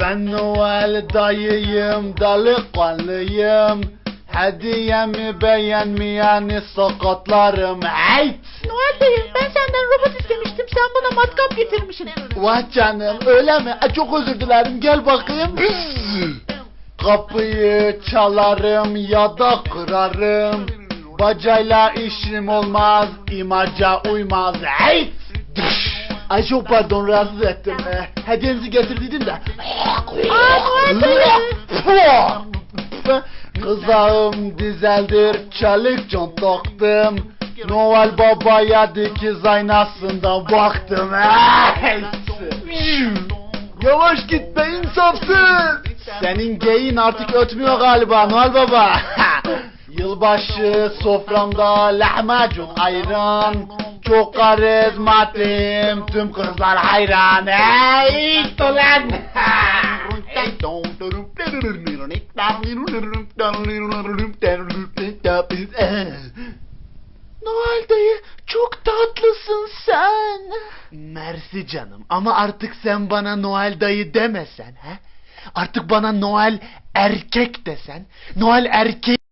Ben Noel dayıyım, delikanlıyım. Hediyemi beğenmeyeni sakatlarım. Hey! Noel dayı ben senden robot istemiştim sen bana matkap getirmişsin. Vah canım öyle mi? E, çok özür dilerim gel bakayım. Kapıyı çalarım ya da kırarım. Bacayla işim olmaz, imaca uymaz. Hey! Ay çok pardon rahatsız ettim. E, hediyenizi getirdiydim de. Aa. Kızağım dizeldir, çelik can taktım. Noel Baba'ya dikiz aynasında baktım. Yavaş git be insafsız. Senin geyin artık ötmüyor galiba Noel Baba. Yılbaşı soframda lahmacun ayran. Çok karizmatim tüm kızlar hayran. Hey ulan. Noel dayı çok tatlısın sen. Mersi canım ama artık sen bana Noel dayı demesen he? Artık bana Noel erkek desen. Noel erkeği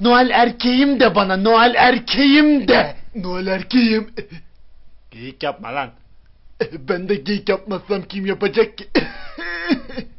Noel erkeğim de bana Noel erkeğim de. Noel erkeğim. Geyik yapma lan. Ben de geyik yapmazsam kim yapacak ki?